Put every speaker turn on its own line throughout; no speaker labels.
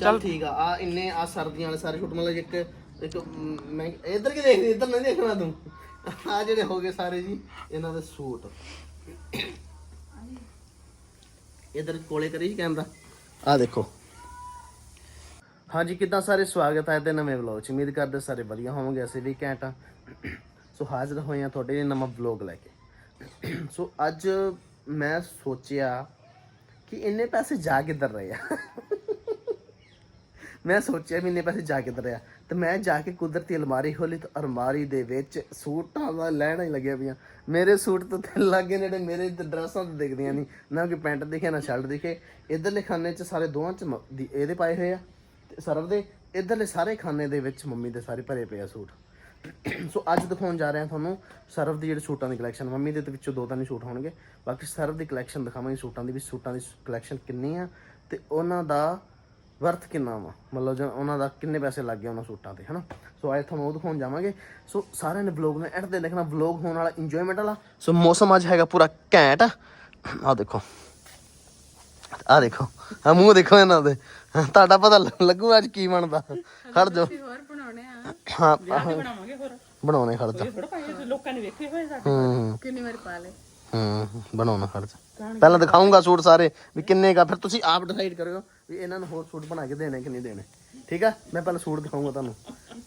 ਚੱਲ ਠੀਕ ਆ ਆ ਇੰਨੇ ਆ ਸਰਦੀਆਂ ਵਾਲੇ ਸਾਰੇ ਸ਼ੂਟ ਮਤਲਬ ਇੱਕ ਇੱਕ ਮ, ਮੈਂ ਇੱਧਰ ਕੀ ਦੇਖਦੀ ਇੱਧਰ ਨਹੀਂ ਦੇਖਣਾ ਤੂੰ? ਆ ਜਿਹੜੇ ਹੋ ਗਏ ਸਾਰੇ ਜੀ ਇਹਨਾਂ ਦੇ ਸੂਟ। ਇੱਧਰ ਕੋਲੇ ਕਰੀ ਜੀ ਕੈਮਰਾ। ਆ ਦੇਖੋ। ਹਾਂਜੀ ਕਿੱਦਾਂ ਸਾਰੇ ਸਵਾਗਤ ਹੈ ਤੇ ਨਵੇਂ ਵਲੌਗ ਚ। ਉਮੀਦ ਕਰਦੇ ਸਾਰੇ ਵਧੀਆ ਹੋਵੋਗੇ ਅਸੀਂ ਵੀ ਘੈਂਟ ਆ। ਸੋ ਹਾਜ਼ਰ ਹੋਏ ਆ ਤੁਹਾਡੇ ਲਈ ਨਵਾਂ ਵਲੌਗ ਲੈ ਕੇ। ਸੋ ਅੱਜ ਮੈਂ ਸੋਚਿਆ ਕਿ ਇੰਨੇ ਪੈਸੇ ਜਾ ਕਿੱਧਰ ਰਹੇ ਆ? ਮੈਂ ਸੋਚਿਆ ਵੀ ਇੰਨੇ ਪੈਸੇ ਜਾ ਕਿੱਧਰ ਰਿਹਾ। ਤੇ ਮੈਂ ਜਾ ਕੇ ਕੁਦਰਤੀ ਅਲਮਾਰੀ ਖੋਲੀ ਤੇ ਅਲਮਾਰੀ ਦੇ ਵਿੱਚ ਸੂਟਾਂ ਦਾ ਲੈਣਾ ਹੀ ਲੱਗਿਆ ਪਿਆ। ਮੇਰੇ ਸੂਟ ਤਾਂ ਤੇ ਲੱਗੇ ਨੇ ਮੇਰੇ ਡਰੈਸਾਂ ਤਾਂ ਦਿਖਦੀਆਂ ਨਹੀਂ। ਨਾ ਕੋਈ ਪੈਂਟ ਦਿਖੇ, ਨਾ ਸ਼ਰਟ ਦਿਖੇ। ਇਧਰਲੇ ਖਾਨੇ 'ਚ ਸਾਰੇ ਦੋਵਾਂ 'ਚ ਮ- ਦੀ- ਇਹਦੇ ਪਾਏ ਹੋਏ ਆ। ਤੇ ਸਰਵ ਦੇ, ਇਧਰਲੇ ਸਾਰੇ ਖਾਨੇ ਦੇ ਵਿੱਚ ਮੰਮੀ ਦੇ ਸਾਰੇ ਭਰੇ ਪਏ ਆ ਸੂਟ। ਸੋ ਅੱਜ ਦਿਖਾਉਣ ਜਾ ਰਹੇ ਹਾਂ ਤੁਹਾਨੂੰ ਸਰਵ ਦੀ ਜਿਹੜੇ ਸੂਟਾਂ ਦੀ ਕਲੈਕਸ਼ਨ ਮੰਮੀ ਦੇ ਤੇ ਵਿੱਚੋਂ ਦੋ ਤਿੰਨ ਸੂਟ ਹੋਣਗੇ। ਬਾਕੀ ਸਰਵ ਦੀ ਕਲੈਕਸ਼ਨ ਦਿਖਾਵਾਂਗੇ ਸੂਟਾਂ ਦੀ ਵੀ। ਸੂਟਾਂ ਦੀ ਕਲੈਕਸ਼ਨ ਕਿੰਨੀ ਆ। ਤੇ ਉਹਨਾਂ ਦਾ ਵਰਥ ਕਿੰਨਾ ਵਾ? ਮਤਲਬ ਜੋ ਉਹਨਾਂ ਦਾ ਕਿੰਨੇ ਪੈਸੇ ਲੱਗ ਗਏ ਉਹਨਾਂ ਸੂਟਾਂ ਤੇ ਹਨਾ? ਸੋ ਅੱਜ ਤੁਹਾਨੂੰ ਉਹ ਦਿਖਾਉਣ ਜਾਵਾਂਗੇ। ਸੋ ਸਾਰਿਆਂ ਨੇ ਵਲੌਗ ਨੂੰ ਐਂਡ ਤੇ ਦੇਖਣਾ। ਵਲੌਗ ਹੋਣ ਵਾਲਾ ਇੰਜੋਇਮੈਂਟ ਵਾਲਾ। ਸੋ ਮੌਸਮ ਅੱਜ ਹੈਗਾ ਪੂਰਾ ਘੈਂਟ। ਆ ਦੇਖੋ। ਆ ਦੇਖੋ। ਆ ਮੂੰਹ ਦੇਖੋ ਇਹਨਾਂ ਦੇ। ਤੁਹਾਡਾ ਪਤਾ ਲੱਗੂ ਅੱਜ ਕੀ ਬਣਦਾ। ਖੜ ਜਾਓ।
ਹੋਰ ਬਣਾਉਣੇ ਆ।
ਹਾਂ
ਬਣਾਵਾਂਗੇ ਹੋਰ।
ਬਣਾਉਣੇ ਖੜ ਜਾ।
ਲੋਕਾਂ ਨੇ ਵੇਖੇ ਹੋਏ ਸਾਡੇ।
ਕਿੰਨੀ ਵਾਰ ਪਾ ਲੇ
ਹੂੰ ਬਣਾਉਣਾ ਜਾ ਪਹਿਲਾਂ ਦਿਖਾਉਂਗਾ ਸੂਟ ਸਾਰੇ ਵੀ ਕਿੰਨੇ ਕਾ ਫਿਰ ਤੁਸੀਂ ਆਪ ਡਿਸਾਈਡ ਕਰਿਓ ਵੀ ਇਹਨਾਂ ਨੂੰ ਹੋਰ ਸੂਟ ਬਣਾ ਕੇ ਦੇਣੇ ਕਿ ਨਹੀਂ ਦੇਣੇ। ਠੀਕ ਆ? ਮੈਂ ਪਹਿਲਾਂ ਸੂਟ ਦਿਖਾਉਂਗਾ ਤੁਹਾਨੂੰ।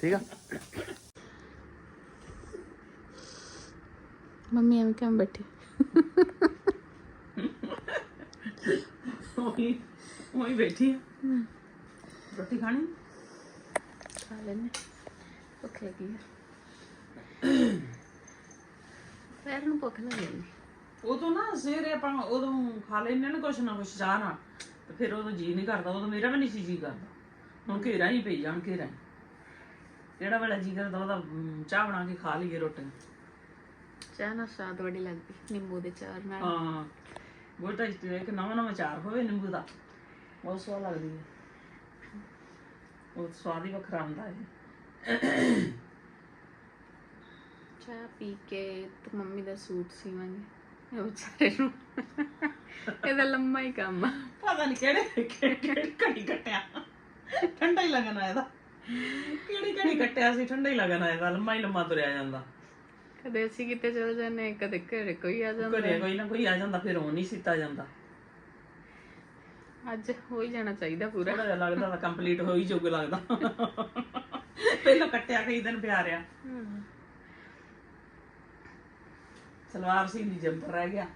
ਠੀਕ ਆ?
ਮੰਮੀ ਐਵੇਂ ਕਿਉਂ ਬੈਠੀ?
ਉਹੀ ਉਹੀ ਬੈਠੀ ਆ। ਰੋਟੀ ਖਾਣੀ?
ਖਾ ਲੈਨੇ ਭੁੱਖ ਲੱਗੀ ਆ। ਪੈਰ ਨੂੰ ਭੁੱਖ ਲੱਗੀ
ਉਦੋਂ ਨਾ ਸਵੇਰੇ ਆਪਾਂ ਉਦੋਂ ਖਾ ਲੈਂਦੇ ਨੇ ਕੁਛ ਨਾ ਕੁਛ ਚਾਹ ਨਾਲ। ਤੇ ਫਿਰ ਉਦੋਂ ਜੀ ਨਹੀਂ ਕਰਦਾ ਉਦੋਂ ਮੇਰਾ ਵੀ ਨਹੀਂ ਸੀ ਜੀ ਕਰਦਾ। ਹੁਣ ਘੇਰਾ ਹੀ ਪਈ ਜਾਣ ਘੇਰਾ ਹੀ। ਜਿਹੜਾ ਵੇਲਾ ਜੀ ਕਰਦਾ ਉਹਦਾ ਚਾਹ ਬਣਾ ਕੇ ਖਾ ਲਈਏ ਰੋਟੀ।
ਚਾਹ ਨਾਲ ਸਵਾਦ ਬੜੀ ਲੱਗਦੀ ਨਿੰਬੂ ਦੇ ਚਾਰ ਨਾਲ।
ਹਾਂ ਬਹੁਤ ਟੇਸਟੀ ਹੈ ਕਿ ਨਵਾਂ ਨਵਾਂ ਚਾਰ ਹੋਵੇ ਨਿੰਬੂ ਦਾ ਬਹੁਤ ਸਵਾਦ ਲੱਗਦੀ ਹੈ ਉਹ ਸਵਾਦ ਹੀ ਵੱਖਰਾ ਹੁੰਦਾ ਹੈ
ਚਾਹ ਪੀ ਕੇ ਤੇ ਮੰਮੀ ਦਾ ਸੂਟ ਸੀਵਾਂਗੇ। ਇਹ ਵਿਚਾਰੇ ਨੂੰ। ਇਹਦਾ ਲੰਮਾ ਹੀ ਕੰਮ ਆ।
ਪਤਾ ਨਹੀਂ ਕਿਹੜੇ ਕਿਹੜੀ ਘੜੀ ਕੱਟਿਆ। ਠੰਡਾ ਹੀ ਲੱਗਣਾ ਇਹਦਾ। ਕਿਹੜੀ ਘੜੀ ਕੱਟਿਆ ਸੀ ਠੰਡਾ ਹੀ ਲੱਗਣਾ ਇਹਦਾ। ਲੰਮਾ ਹੀ ਲੰਮਾ ਤੁਰਿਆ ਜਾਂਦਾ।
ਕਦੇ ਅਸੀਂ ਕਿਤੇ ਚਲ ਜਾਂਦੇ ਕਦੇ ਘਰੇ ਕੋਈ ਆ ਜਾਂਦਾ
ਘਰੇ ਕੋਈ ਨਾ ਕੋਈ ਆ ਜਾਂਦਾ ਫਿਰ ਉਹ ਨਹੀਂ ਸੀਤਾ ਜਾਂਦਾ।
ਅੱਜ ਹੋ ਹੀ ਜਾਣਾ ਚਾਹੀਦਾ ਪੂਰਾ।
ਥੋੜਾ ਜਿਹਾ ਲੱਗਦਾ ਤਾਂ ਕੰਪਲੀਟ ਹੋ ਹੀ ਜੋਗ ਲੱਗਦਾ। ਪਹਿਲਾਂ ਕੱਟਿਆ ਕਈ ਦਿਨ ਪਿਆ ਰਿਆ। ਸਲਵਾਰ ਸੀ ਦੀ ਜੰਪਰ ਰਹਿ ਗਿਆ।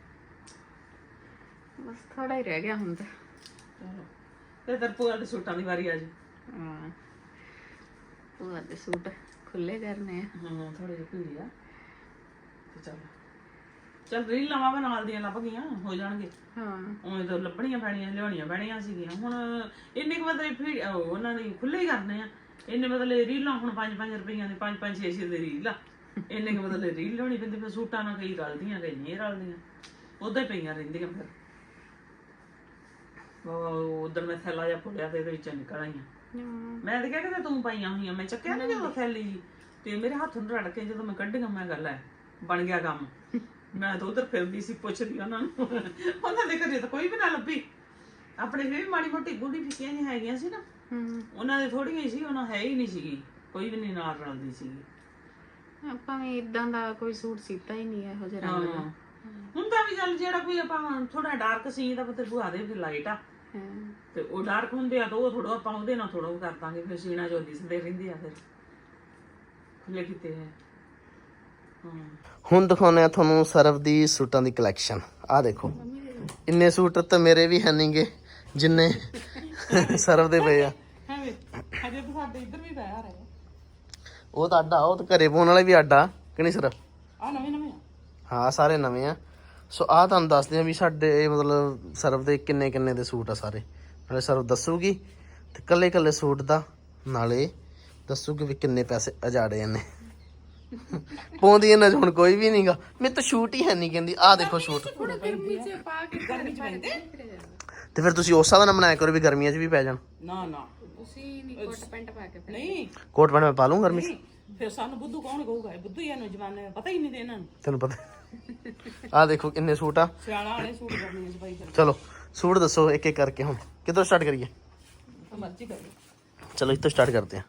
ਬਸ ਥੋੜਾ ਹੀ ਰਹਿ ਗਿਆ ਹੁਣ ਤਾਂ।
ਚਲੋ ਤੇ ਤਰਪੂਆ ਦੇ ਸੂਟਾਂ ਦੀ ਵਾਰੀ ਆ ਜੀ
ਹਾਂ। ਉਹ ਦੇ ਸੂਟ ਖੁੱਲੇ ਕਰਨੇ ਆ।
ਹਾਂ ਥੋੜੇ ਜਿਹੇ ਭੀੜੀ ਆ। ਤੇ ਚੱਲ। ਚੱਲ ਰੀਲ ਨਵਾਂ ਬਣਾ ਦੀਆਂ ਲੱਭ ਗਈਆਂ ਹੋ ਜਾਣਗੇ।
ਹਾਂ।
ਉਵੇਂ ਤਾਂ ਲੱਭਣੀਆਂ ਪੈਣੀਆਂ ਲਿਆਉਣੀਆਂ ਪੈਣੀਆਂ ਸੀਗੀਆਂ। ਹੁਣ ਇੰਨੇ ਕੁ ਬਦਲੇ ਫੀ ਉਹ ਉਹਨਾਂ ਦੀ ਖੁੱਲੇ ਹੀ ਕਰਨੇ ਆ। ਇੰਨੇ ਬਦਲੇ ਰੀਲਾਂ ਹੁਣ 5-5 ਰੁਪਈਆਂ ਦੀ 5-5 6-6 ਦੇ ਰੀਲ ਆ। ਇੰਨੇ ਕੁ ਬਦਲੇ ਰੀਲ ਲਿਆਉਣੀ ਪੈਂਦੀ ਫਿਰ ਸੂਟਾਂ ਨਾਲ ਕਈ ਰਲਦੀਆਂ ਕਈ ਨਹੀਂ ਰਲਦੀਆਂ। ਉਦਾਂ ਹੀ ਪਈਆਂ ਰਹਿੰਦੀਆਂ ਫਿਰ। ਉਹ ਉਧਰ ਮੈਂ ਥੈਲਾ ਜਿਹਾ ਫੁੱਲਿਆ ਤੇ ਇਹਦੇ ਵਿੱਚੋਂ ਨਿਕਲ ਆਈਆਂ। ਮੈਂ ਤਾਂ ਕਿਹਾ ਕਿ ਤੂੰ ਪਾਈਆਂ ਹੋਈਆਂ ਮੈਂ ਚੱਕਿਆ ਨਹੀਂ ਜਦੋਂ ਥੈਲੀ। ਤੇ ਮੇਰੇ ਹੱਥ ਨੂੰ ਰੜ ਕੇ ਜਦੋਂ ਮੈਂ ਕੱਢੀਆਂ ਮੈਂ ਗੱਲ ਹੈ ਬਣ ਗਿਆ ਕੰਮ। ਮੈਂ ਤਾਂ ਉਧਰ ਫਿਰਦੀ ਸੀ ਪੁੱਛਦੀ ਉਹਨਾਂ ਨੂੰ। ਉਹਨਾਂ ਦੇ ਘਰੇ ਤਾਂ ਕੋਈ ਵੀ ਨਾ ਲੱਭੀ। ਆਪਣੇ ਵੀ ਮਾੜੀ ਮੋਟੀ ਗੁੱਡੀ ਫਿੱਕੀਆਂ ਜਿਹੀਆਂ ਹੈਗੀਆਂ ਸੀ ਨਾ। ਉਹਨਾਂ ਦੇ ਥੋੜੀਆਂ ਹੀ ਸੀ ਉਹਨਾਂ ਹੈ ਹੀ ਨਹੀਂ ਸੀਗੀ। ਕੋਈ ਵੀ ਨਹੀਂ ਨਾਲ ਰਲਦੀ ਸੀਗੀ।
ਆਪਾਂ ਵੀ ਇਦਾਂ ਦਾ ਕੋਈ ਸੂਟ ਸੀਤਾ ਹੀ ਨਹੀਂ ਇਹੋ ਜਿਹਾ ਰੰਗ ਦਾ।
ਹਾਂ। ਹੁੰਦਾ ਵੀ ਚੱਲ ਜਿਹੜਾ ਕੋਈ ਆਪਾਂ ਥੋੜਾ ਡਾਰਕ ਸੀ ਤਾਂ ਪੁੱਤਰ ਬੁਆ ਦੇ ਫਿਰ ਲਾਈਟ ਆ। ਤੇ ਉਹ ਡਾਰਕ ਹੁੰਦੇ ਆ ਤਾਂ ਉਹ ਥੋੜਾ ਆਪਾਂ ਉਹਦੇ ਨਾਲ ਥੋੜਾ ਉਹ ਕਰ ਦਾਂਗੇ ਫਿਰ ਸੀਨਾ ਜੋ ਦਿਸਦੇ ਰਹਿੰਦੇ ਆ ਫਿਰ। ਖੁੱਲੇ ਕੀਤੇ ਹੈ ਹਾਂ।
ਹੁਣ ਦਿਖਾਉਂਦੇ ਆ ਤੁਹਾਨੂੰ ਸਰਵ ਦੀ ਸੂਟਾਂ ਦੀ ਕਲੈਕਸ਼ਨ ਆ ਦੇਖੋ। ਇੰਨੇ ਸੂਟ ਤਾਂ ਮੇਰੇ ਵੀ ਹੈ ਨਹੀਂਗੇ ਜਿੰਨੇ ਸਰਵ ਦੇ ਪਏ ਆ।
ਹੈ ਵੇ ਅਜੇ ਤਾਂ ਸਾਡੇ ਇੱਧਰ ਵੀ ਪਿਆ ਰਹੇ
ਉਹ ਤਾਂ ਅੱਡਾ ਉਹ ਤਾਂ ਘਰੇ ਪਾਉਣ ਵਾਲੇ ਵੀ ਅੱਡਾ ਕਿ ਨਹੀਂ
ਆ ਨਵੇਂ ਨਵੇਂ ਆ।
ਹਾਂ ਸਾਰੇ ਨਵੇਂ ਆ। ਸੋ ਆ ਤੁਹਾਨੂੰ ਦੱਸਦੇ ਆ ਵੀ ਸਾਡੇ ਮਤਲਬ ਸਰਵ ਦੇ ਕਿੰਨੇ ਕਿੰਨੇ ਦੇ ਸੂਟ ਆ ਸਾਰੇ। ਨਾਲੇ ਸਰਵ ਦੱਸੂਗੀ ਤੇ ਕੱਲੇ ਕੱਲੇ ਸੂਟ ਦਾ ਨਾਲੇ ਦੱਸੂਗੀ ਵੀ ਕਿੰਨੇ ਪੈਸੇ ਅਜਾੜੇ ਇਹਨੇ। ਪਾਉਂਦੀ ਇਹਨਾਂ 'ਚ ਹੁਣ ਕੋਈ ਵੀ ਨਹੀਂਗਾ ਮੇਰੇ ਤਾਂ ਸ਼ੂਟ ਹੀ ਹੈ ਨਹੀਂ ਕਹਿੰਦੀ। ਆ ਦੇਖੋ ਸ਼ੂਟ ਤੇ ਫਿਰ ਤੁਸੀਂ ਉਸ ਹਿਸਾਬ ਨਾਲ ਬਣਾਇਆ ਕਰੋ ਵੀ ਗਰਮੀਆਂ 'ਚ ਵੀ ਪੈ ਜਾਣ।
ਨਾ ਨਾ।
ਕੋਟ ਪੈਂਟ ਪਾ
ਲੂੰ ਗਰਮੀ
ਫਿਰ ਸਾਨੂੰ ਬੁੱਧੂ ਕੌਣ ਕਹੂਗਾ? ਬੁੱਧੂ ਹੀ ਆ ਪਤਾ ਹੀ ਨਹੀਂ ਦੇ ਇਹਨਾਂ ਨੂੰ।
ਤੈਨੂੰ ਪਤਾ। ਆ ਦੇਖੋ ਕਿੰਨੇ ਸੂਟ ਆ।
ਸਿਆਲਾ ਵਾਲੇ ਸੂਟ ਕਰਨੇ ਆ ਸਫ਼ਾਈ ਕਰ
ਚਲੋ ਸੂਟ ਦੱਸੋ ਇੱਕ ਇੱਕ ਕਰਕੇ ਹੁਣ। ਕਿੱਧਰੋਂ ਸਟਾਰਟ ਕਰੀਏ?
ਮਰਜ਼ੀ ਕਰ
ਚਲੋ ਇੱਥੋਂ ਸਟਾਰਟ ਕਰਦੇ ਆ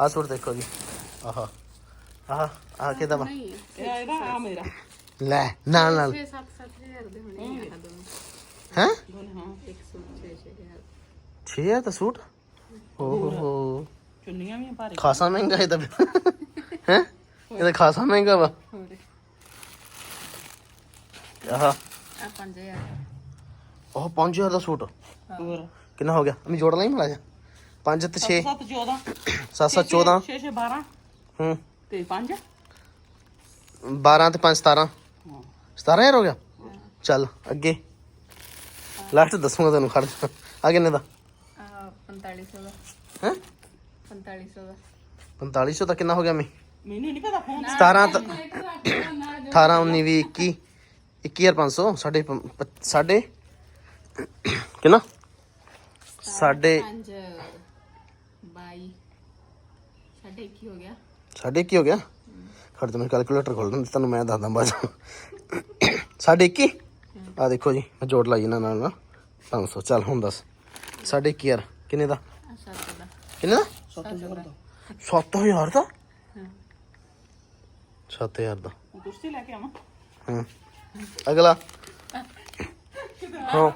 ਆ ਸੂਟ ਦੇਖੋ ਜੀ। ਆਹਾ। ਆਹਾ ਆ ਕਿਦਾਂ
ਵਾ?
ਇਹ ਇਹਦਾ ਆ ਮੇਰਾ।
ਲੈ ਨਾਲ ਨਾਲ।
6 7 7 ਹਜ਼ਾਰ ਦੇ ਹੋਣੇ ਆ ਦੋਨੋਂ।
ਹੈ?
ਛੇ ਆ ਤਾਂ ਸੂਟ? ਓਹੋ।
ਚੁੰਨੀਆਂ ਵੀ ਭਾਰੀ।
ਖਾਸਾ ਮਹਿੰਗਾ ਇਹਦਾ ਤਾਂ ਹੈ? ਇਹ ਖਾਸਾ ਮਹਿੰਗਾ
ਵਾ।
ਆਹ।
ਆ 5000
ਉਹ 5000 ਦਾ ਸੂਟ।
ਹੋਰ।
ਕਿੰਨਾ ਹੋ ਗਿਆ? ਮੈਂ ਜੋੜ ਲਈ ਮਲਾ ਜਾ 5 ਤੇ 6
7 14
7 7 14
6 6 12
ਹੂੰ।
ਤੇ 5
12 ਤੇ 5 17 17000 ਹੋ ਗਿਆ? ਚੱਲ ਅੱਗੇ। ਲਾਸਟ ਦੱਸੂਗਾ ਤੈਨੂੰ ਖੜ ਜਾ। ਆ ਕਿੰਨੇ ਦਾ?
ਆ 4500 ਦਾ।
ਹੈ?
4500 ਦਾ।
4500 ਦਾ ਕਿੰਨਾ ਹੋ ਗਿਆ ਮੀ?
ਮੈਨੂੰ ਨਹੀਂ ਪਤਾ ਫੋਨ
17 ਤਾਂ 18 19 20 21 21500 ਸਾਡੇ ਸਾਡੇ ਕਿੰਨਾ? ਸਾਡੇ
5 22 ਸਾਡੇ ਕੀ ਹੋ ਗਿਆ।
ਸਾਡੇ ਕੀ ਹੋ ਗਿਆ? ਖੜ ਜਾ ਮੈਂ ਕੈਲਕੂਲੇਟਰ ਖੋਲ ਦਿੰਦਾ ਤੁਹਾਨੂੰ ਮੈਂ ਦੱਸਦਾ ਬਾਅਦ। ਸਾਡੇ 21 ਆ ਦੇਖੋ ਜੀ ਮੈਂ ਜੋੜ ਲਾਈ ਇਹਨਾਂ ਨਾਲ ਨਾ। 500 ਚੱਲ ਹੁਣ ਦੱਸ। ਸਾਡੇ 21 ਯਾਰ ਕਿੰਨੇ ਦਾ?
ਆ 7 ਦਾ?
ਕਿੰਨੇ ਦਾ
7000 ਦਾ?
7000 ਦਾ 7000 ਦਾ।
ਕੁਰਸੀ ਲੈ ਕੇ ਆਵਾਂ
ਹਾਂ। ਅਗਲਾ। ਹਾਂ।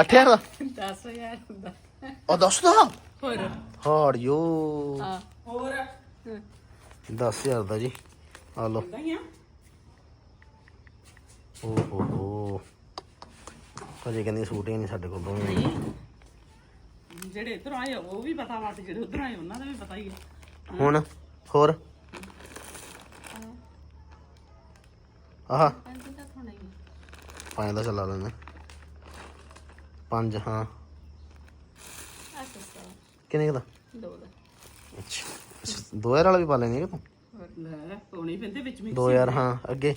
8000 ਦਾ
10000 ਦਾ?
ਉਹ ਦੱਸ ਦਾ
ਹੋਰ
ਹਾਰ ਯੋ
ਆ
ਹੋਰ
10000 ਦਾ ਜੀ। ਆ ਲਓ। ਓ ਹੋ ਹੋ ਅਜੇ ਕਹਿੰਦੀ ਸੂਟ ਹੀ ਨਹੀਂ ਸਾਡੇ ਕੋਲ ਦੋਵੇਂ
ਜਿਹੜੇ ਇੱਧਰ ਆਏ ਆ, ਉਹ ਵੀ ਪਤਾ ਵਾ ਤੇ ਜਿਹੜੇ ਉਧਰ ਆਏ ਉਹਨਾਂ ਦਾ ਵੀ ਪਤਾ ਹੀ ਹੈ
ਹੁਣ ਹੋਰ? ਆਹ।
ਪੰਜ ਦਾ ਥੋੜਾ ਹੀ।
ਪੰਜ ਦਾ ਚਲਾ ਲੈਣਾ ਪੰਜ ਹਾਂ।
ਸਸਤਾ ਵਾ,
ਕਿੰਨੇ ਕੁ ਦਾ?
ਦੋ ਦਾ
ਅੱਛਾ। ਅੱਛਾ, ਦੋ ਹਜ਼ਾਰ ਵਾਲਾ ਵੀ ਪਾ ਲੈਣੀ ਕਿ ਤੂੰ?
ਲੈ ਪਾਉਣੀ ਪੈਂਦੇ ਵਿੱਚ ਮਿਕਸ
2000 ਹਾਂ ਅੱਗੇ।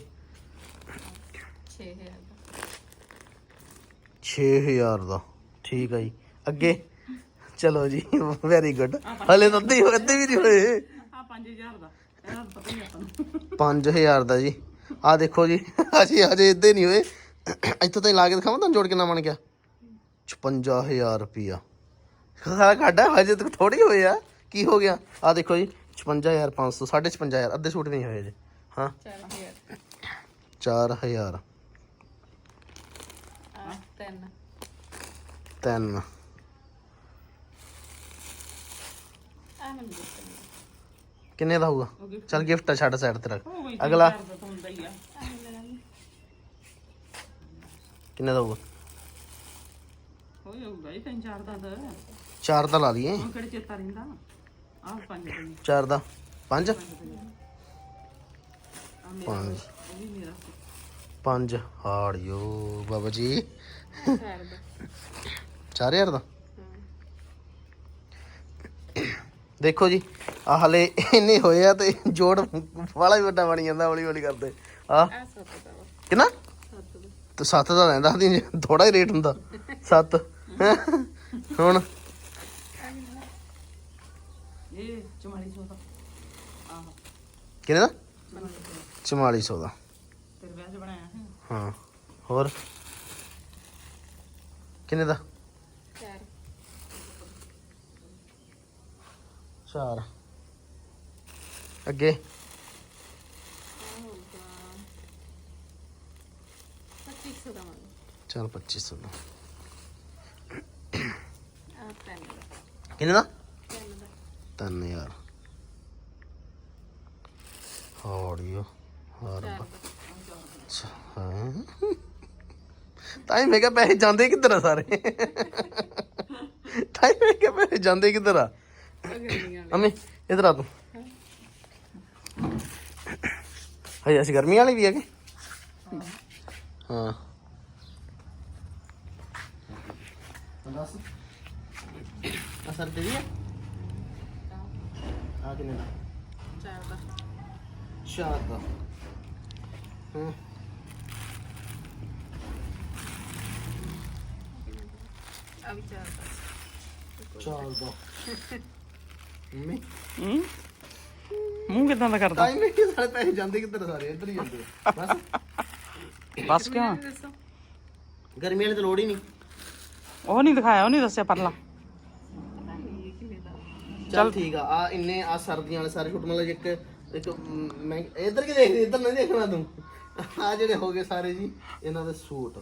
6000 ਦਾ
6000 ਦਾ। ਠੀਕ ਆ ਜੀ। ਅੱਗੇ? ਚਲੋ ਜੀ ਵੈਰੀ ਗੁੱਡ ਹਲੇ ਤਾਂ ਅੱਧੇ ਅੱਧੇ ਵੀ ਨਹੀਂ ਹੋਏ।
ਆ 5000 ਦਾ। ਇਹਦਾ ਪਤਾ ਹੀ ਆ ਤੁਹਾਨੂੰ।
5000 ਦਾ ਜੀ। ਆ ਦੇਖੋ ਜੀ ਅਸੀਂ ਹਜੇ ਇੱਦੇ ਨਹੀਂ ਹੋਏ। ਇੱਥੋਂ ਤਾਂ ਲਾ ਕੇ ਦਿਖਾਵਾਂ ਤੁਹਾਨੂੰ ਜੋੜ ਕਿੰਨਾ ਬਣ ਗਿਆ 56000 ਰੁਪਿਆ ਸਾਰਾ ਘਾਟਾ ਹਜੇ ਤੱਕ ਥੋੜੀ ਹੋਏ ਆ। ਕੀ ਹੋ ਗਿਆ? ਆ ਦੇਖੋ ਜੀ 56500 55000 ਅੱਧੇ ਸੂਟ ਵੀ ਨਹੀਂ ਹੋਏ ਜੀ ਹਾਂ।
4000
4000
ਆ ਤਿੰਨ।
3
ਆ ਮੈਨੂੰ ਦਿੱਤਾ
ਕਿੰਨੇ ਦਾ ਹੋਊਗਾ? ਚਲ ਗਿਫਟ ਛੱਡ ਸਾਈਡ ਤੇ ਰੱਖ।
ਹੋ ਗਈ
ਅਗਲਾ।
ਤਿੰਨ ਹੁੰਦਾ ਹੀ ਆ।
ਆ
ਕਿੰਨੇ ਦਾ ਹੋਊਗਾ?
ਹੋ ਜਾਊਗਾ ਇਹ ਤਿੰਨ ਚਾਰ ਦਾ ਤਾਂ।
4 ਦਾ ਲਾ ਲਈਏ।
ਹੁਣ ਕਿਹੜੇ ਚੇਤਾ ਰਹਿੰਦਾ? ਆਹ ਪੰਜ ਦਾ।
4 ਦਾ 5
ਆ ਮੇਰਾ
5
ਉਹ ਵੀ ਮੇਰਾ
5 ਹਾੜ ਯੋ ਬਾਬਾ ਜੀ। 4000 ਦਾ? ਦੇਖੋ ਜੀ ਆ ਹਲੇ ਇੰਨੇ ਹੋਏ ਆ ਤੇ ਜੋੜ ਵਾਲਾ ਵੀ ਵੱਡਾ ਬਣ ਜਾਂਦਾ ਹੌਲੀ ਹੌਲੀ ਕਰਦੇ ਆ ਕਿੰਨਾ? ਤੇ 7 ਦਾ ਲੈਂਦਾ ਦੀ ਥੋੜਾ ਹੀ ਰੇਟ ਹੁੰਦਾ। 7 ਹੁਣ?
ਇਹ 4400 ਦਾ। ਆਹ।
ਕਿੰਨੇ ਦਾ? 4400 ਦਾ।
ਤੇਰੇ ਵਿਆਹ 'ਚ ਬਣਾਇਆ ਹੈ
ਹਾਂ। ਹੋਰ? ਕਿੰਨੇ ਦਾ?
ਚਾਰ।
4 ਅੱਗੇ?
ਆ ਹੋਊਗਾ 2500 ਦਾ ਮੰਗ
ਚਲ 2500 ਦਾ। ਕਿੰਨੇ ਦਾ?
ਤਿੰਨ ਦਾ।
3000 ਹੌੜੀਓ ਹਾਂ
ਚਾਰ
ਰੱਬਾ
ਦਾ।
ਅੱਛਾ, ਹਾਂ। ਤਾਂ ਹੀ ਮੈਂ ਕਿਹਾ ਪੈਸੇ ਜਾਂਦੇ ਕਿੱਧਰ ਆ ਸਾਰੇ? ਤਾਂ ਹੀ ਮੈਂ ਕਿਹਾ ਪੈਸੇ ਜਾਂਦੇ ਕਿੱਧਰ ਆ? ਅਮੀ ਇਧਰ ਆ ਤੂੰ। ਹਏ ਅਸੀਂ ਗਰਮੀ ਵਾਲੀ ਵੀ ਹੈਗੇ। ਹਾਂ। ਦੱਸ ਅਸਰ ਦੇ ਦਿਆ ਆ ਕਿੰਨੇ ਦਾ?
ਚਾਰ ਦਾ।
ਚਾਰ ਦਾ। ਹਾਂ।
ਆ ਵੀ ਚਾਰ ਦਾ
ਚਾਰ ਦਾ ਮੰਮੀ
ਹੂੰ? ਮੂੰਹ ਕਿਦਾਂ ਦਾ ਕਰਦਾ?
ਟਾਈਮ ਨਹੀਂ ਸਾਰੇ ਪੈਸੇ ਜਾਂਦੇ ਕਿੱਧਰ ਸਾਰੇ? ਇੱਧਰ ਹੀ ਜਾਂਦੇ। ਬਸ।
ਬਸ ਕਿਉਂ?
ਗਰਮੀ ਵਾਲੇ ਤਾਂ ਲੋੜ ਹੀ ਨਹੀਂ
ਉਹ ਨਹੀਂ ਦਿਖਾਇਆ ਉਹ ਨਹੀਂ ਦੱਸਿਆ ਪਰਲਾ।
ਚੱਲ ਠੀਕ ਆ ਆ ਇੰਨੇ ਆ ਸਰਦੀਆਂ ਵਾਲੇ ਸਾਰੇ ਸੂਟ ਮਤਲਬ ਇੱਕ ਇੱਕ ਮ, ਮੈਂ ਇੱਧਰ ਕੀ ਦੇਖਦੀ ਇੱਧਰ ਨਹੀਂ ਦੇਖਣਾ ਤੂੰ? ਆ ਜਿਹੜੇ ਹੋ ਗਏ ਸਾਰੇ ਜੀ ਇਹਨਾਂ ਦੇ ਸੂਟ।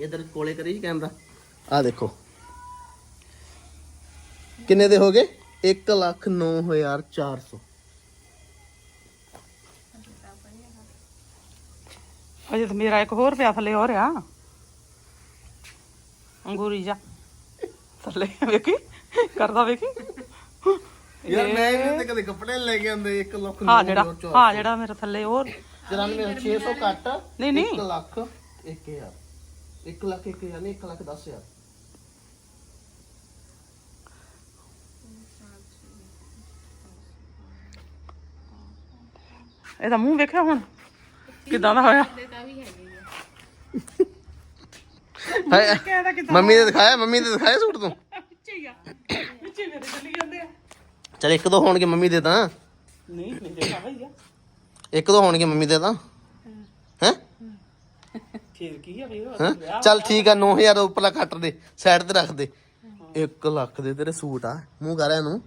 ਇੱਧਰ ਕੋਲੇ ਕਰੀ ਜੀ ਕੈਮਰਾ। ਆ ਦੇਖੋ। ਕਿੰਨੇ ਦੇ ਹੋ ਗਏ? 1 ਲੱਖ 9400
ਅਜੇ ਤਾਂ ਮੇਰਾ ਇੱਕ ਹੋਰ ਪਿਆ ਥੱਲੇ ਹੋ ਰਿਹਾ ਅੰਗੂਰੀ ਜਾ। ਥੱਲੇ ਵੇਖੀ? ਕਰਦਾ ਵੇਖੀ?
ਯਾਰ ਮੈਂ ਵੀ ਤੇ ਕਦੇ ਕੱਪੜੇ ਲੈ ਕੇ ਆਉਂਦੇ 1 ਲੱਖ
ਹਾਂ ਜਿਹੜਾ ਹਾਂ ਜਿਹੜਾ ਮੇਰੇ ਥੱਲੇ ਹੋਰ।
94600 ਕੱਟ
ਨਹੀਂ ਨਹੀਂ।
1 ਲੱਖ 1000 1 ਲੱਖ 1000 ਨਹੀਂ 1 ਲੱਖ 10000
ਇਹਦਾ ਮੂੰਹ ਵੇਖਿਆ ਹੁਣ? ਕਿਦਾਂ ਦਾ ਹੋਇਆ?
ਮੰਮੀ ਨੇ ਦਿਖਾਇਆ ਮੰਮੀ ਨੇ ਦਿਖਾਇਆ ਸੂਟ ਤੂੰ?
ਪਿੱਛੇ ਹੀ ਆ। ਪਿੱਛੇ ਮੇਰੇ ਚੱਲੀ ਜਾਂਦੇ ਆ।
ਚਲ ਇੱਕ ਦੋ ਹੋਣਗੇ ਮੰਮੀ ਦੇ ਤਾਂ।
ਨਹੀਂ ਮੇਰੇ ਤਾਂ ਭਈਆ
ਇੱਕ ਦੋ ਹੋਣਗੇ ਮੰਮੀ ਦੇ ਤਾਂ। ਹੈ?
ਫੇਰ ਕੀ ਆ ਵੀਰ?
ਹੈਂ? ਚੱਲ ਠੀਕ ਆ 9000 ਉੱਪਰਲਾ ਕੱਟ ਦੇ ਸਾਈਡ ਤੇ ਰੱਖ ਦੇ। 1 ਲੱਖ ਦੇ ਤੇਰੇ ਸੂਟ ਆ ਮੂੰਹ ਕਰ ਇਹਨੂੰ।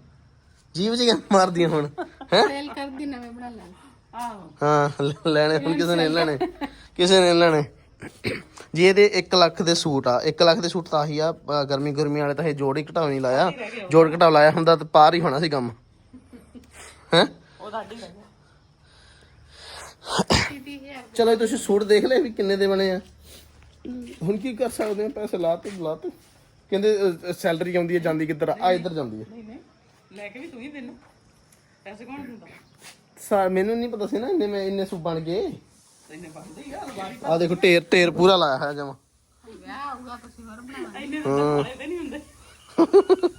ਜੀਵ ਜੀ ਮਾਰਦੀਆਂ ਹੁਣ ਹੈ?
ਸੇਲ ਕਰਦੀ ਨਵੇਂ ਬਣਾ ਲਾਂ
ਆਹੋ।
ਹਾਂ ਲੈ- ਲੈਣੇ ਹੁਣ ਕਿਸੇ ਨੇ ਨੀ ਲੈਣੇ ਕਿਸੇ ਨੇ ਨੀ ਲੈਣੇ। ਜੀ ਇਹਦੇ 1 ਲੱਖ ਦੇ ਸੂਟ ਆ 1 ਲੱਖ ਦੇ ਸੂਟ ਤਾਂ ਆਹੀ ਆ ਅ, ਗਰਮੀ ਗਰਮੀ ਵਾਲੇ ਤਾਂ ਇਹ ਜੋੜ ਹੀ ਘਟਾਉ ਨਹੀਂ ਲਾਇਆ। ਜੋੜ ਘਟਾਉ ਲਾਇਆ ਹੁੰਦਾ ਤਾਂ ਪਾਰ ਹੀ ਹੋਣਾ ਸੀ ਕੰਮ। ਹੈ?
ਉਹ ਤੁਹਾਡੀ ਰਹਿ
ਚਲੋ ਤੁਸੀਂ ਸੂਟ ਦੇਖ ਲਏ ਵੀ ਕਿੰਨੇ ਦੇ ਬਣੇ ਆ? ਹੁਣ ਕੀ ਕਰ ਸਕਦੇ ਆ? ਪੈਸੇ ਲਾਤੇ ਲਾਤੇ ਕਹਿੰਦੇ ਸੈਲਰੀ ਆਉਂਦੀ ਹੈ ਜਾਂਦੀ ਕਿੱਧਰ ਆ? ਇੱਧਰ ਜਾਂਦੀ ਹੈ।
ਨਹੀਂ ਨਹੀਂ। ਲੈ ਕੇ ਵੀ ਤੂੰ ਹੀ ਦੇਣਾ। ਪੈਸੇ ਕੌਣ ਦਿੰਦਾ?
ਸਾ ਮੈਨੂੰ ਨਹੀਂ ਪਤਾ ਸੀ ਨਾ ਇੰਨੇ ਮੈਂ ਇੰਨੇ ਸੂਟ ਬਣ ਗਏ।
ਇੰਨੇ ਬਣਦੇ ਹੀ ਆ
ਦੇਖੋ ਢੇਰ ਢੇਰ ਪੂਰਾ ਲਾਇਆ ਹੈ ਜਮਾ।
ਵਿਆਹ ਆਊਗਾ ਤੁਸੀਂ ਹੋਰ ਬਣਾਉਣਾ।
ਇੰਨੇ ਤਾਂ ਦਿਖਾਲੇ ਤੇ ਨਹੀਂ ਹੁੰਦੇ।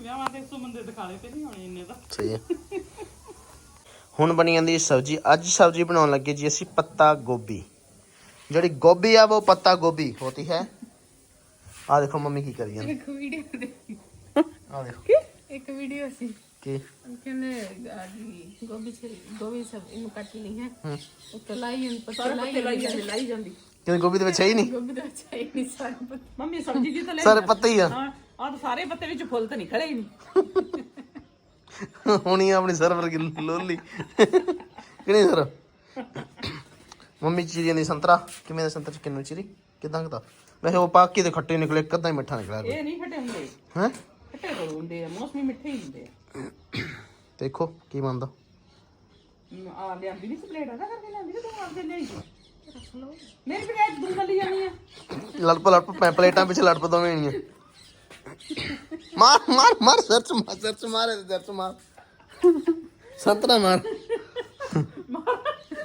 ਵਿਆਹਾਂ ਤੇ ਸੁਮਨ ਦੇ ਦਿਖਾਲੇ ਤੇ ਨਹੀਂ ਹੋਣੇ ਇੰਨੇ ਤਾਂ।
ਸਹੀ ਹੈ। ਹੁਣ ਬਣੀ ਜਾਂਦੀ ਸਬਜੀ। ਅੱਜ ਸਬਜੀ ਬਣਾਉਣ ਲੱਗੇ ਜੀ ਅਸੀਂ ਪੱਤਾ ਗੋਭੀ। ਜਿਹੜੀ ਗੋਭੀ ਆ ਉਹ ਪੱਤਾ ਗੋਭੀ ਹੋਤੀ ਹੈ। ਆ ਦੇਖੋ ਮੰਮੀ ਕੀ ਕਰੀ ਜਾਂਦੀ।
ਇੱਕ ਵੀਡੀਓ ਦੇਖੀ।
ਆ ਦੇਖੋ।
ਇੱਕ ਵੀਡੀਓ ਸੀ।
ਕੀ?
ਕਹਿੰਦੇ ਆਜੀ ਗੋਭੀ ਛੇ ਗੋਭੀ ਸਭ ਇਹਨੂੰ ਕੱਟ ਲਈ ਹੈ।
ਹੂੰ।
ਉਹ ਤਲਾਈ ਨੂੰ ਪਤਾ ਲਾਈ
ਜਾਂਦੀ। ਲਾਈ ਜਾਂਦੀ।
ਕਹਿੰਦੇ ਗੋਭੀ ਦੇ ਵਿੱਚ ਹੈ ਹੀ ਨਹੀਂ।
ਗੋਭੀ ਦਾ ਅੱਛਾ ਹੀ ਨਹੀਂ ਸਾਰੇ ਪਤਾ।
ਮੰਮੀ ਸਬਜ਼ੀ ਦੀ ਤਾਂ ਲੈ
ਸਾਰੇ ਪੱਤੇ ਹੀ ਆ।
ਹਾਂ ਆਹ ਤਾਂ ਸਾਰੇ ਪੱਤੇ ਵਿੱਚ ਫੁੱਲ ਤਾਂ ਨਿਕਲੇ ਹੀ ਨਹੀਂ।
ਹੁਣੀ ਆਪਣੀ ਸਰਵਰ ਕੀ ਲੋਲੀ। ਕਿਹਨੇ ਸਰ ਮੰਮੀ ਚੀਰੀ ਦੀ ਸੰਤਰਾ ਕਿਵੇਂ ਦਾ ਸੰਤਰਾ ਕਿੰਨੂ ਚੀਰੀ? ਕਿਦਾਂ ਕਦਾ ਵੈਸੇ ਉਹ ਪਾਕੀ ਦੇ ਖੱਟੇ ਨਿਕਲੇ ਅੱਧਾ ਹੀ ਮਿੱਠਾ ਨਿਕਲਿਆ
ਇਹ ਨਹੀਂ ਖੱਟੇ ਹੁੰਦੇ।
ਹੈ?
ਖੱਟੇ ਥੋੜ੍ਹੇ ਹੁੰਦੇ ਆ ਮੌਸਮੀ ਮਿੱਠੇ ਹੀ ਹੁੰਦੇ ਆ।
ਦੇਖੋ ਕੀ ਬਣਦਾ।
ਆ ਲਿਆਂਦੀ ਨਹੀਂ ਸਪਲੇਟ ਆ ਕਰਕੇ ਲਿਆਂਦੀ ਤੂੰ ਆਪਦੇ ਲਈ ਮੇਰੀ ਪਲੇਟ ਦੂੰ ਕੱਲੀ ਜਾਣੀ ਆ।
ਲੜਪ ਲੜਪ ਪਲੇਟਾਂ ਪਿੱਛੇ ਲੜਪ ਦੋਵੇਂ ਨਹੀਂ ਮਾਰ ਮਾਰ ਮਾਰ ਸਰਚ ਮਾਰ ਸਰਚ ਮਾਰ ਇਹਦੇ ਸਰਚ ਮਾਰ। ਸੰਤਰਾ ਮਾਰ।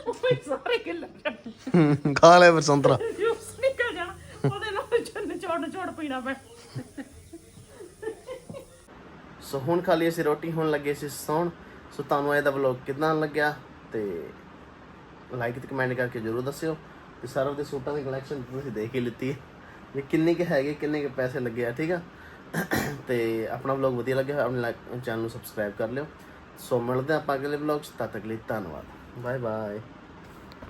ਉਹ ਸਾਰੇ ਕਿੱਲ
ਖਾ ਲੈ ਫਿਰ ਸੰਤਰਾ।
ਜੂਸ ਨਿਕਲ ਜਾਣਾ। ਉਹਦੇ ਨਾਲ ਚੰਨ ਚੋੜ ਚੋੜ ਪੀਣਾ ਪੈ
ਸੋ ਹੁਣ ਖਾਲੀ ਅਸੀਂ ਰੋਟੀ ਹੁਣ ਲੱਗੇ ਸੀ ਸੌਣ। ਸੋ ਤੁਹਾਨੂੰ ਇਹ ਦਾ ਵਲੌਗ ਕਿਦਾਂ ਲੱਗਿਆ ਤੇ ਲਾਈਕ ਤੇ ਕਮੈਂਟ ਕਰਕੇ ਜਰੂਰ ਦੱਸਿਓ। ਤੇ ਸਰਵ ਦੇ ਸੂਟਾਂ ਦੀ ਕਲੈਕਸ਼ਨ ਤੁਸੀਂ ਦੇਖ ਹੀ ਲਿੱਤੀ ਹੈ। ਵੀ ਕਿੰਨੇ ਕੇ ਹੈਗੇ ਕਿੰਨੇ ਕੇ ਪੈਸੇ ਲੱਗੇ ਆ ਠੀਕ ਆ? ਤੇ ਆਪਣਾ ਵਲੌਗ ਵਧੀਆ ਲੱਗਿਆ ਹੋਇਆ, ਆਪਣੇ ਚੈਨਲ ਨੂੰ ਸਬਸਕ੍ਰਾਈਬ ਕਰ ਲਿਓ। ਸੋ ਮਿਲਦੇ ਹਾਂ ਆਪਾਂ ਅਗਲੇ ਵਲੌਗ 'ਚ, ਤਦ ਤੱਕ ਲਈ ਧੰਨਵਾਦ। Bye bye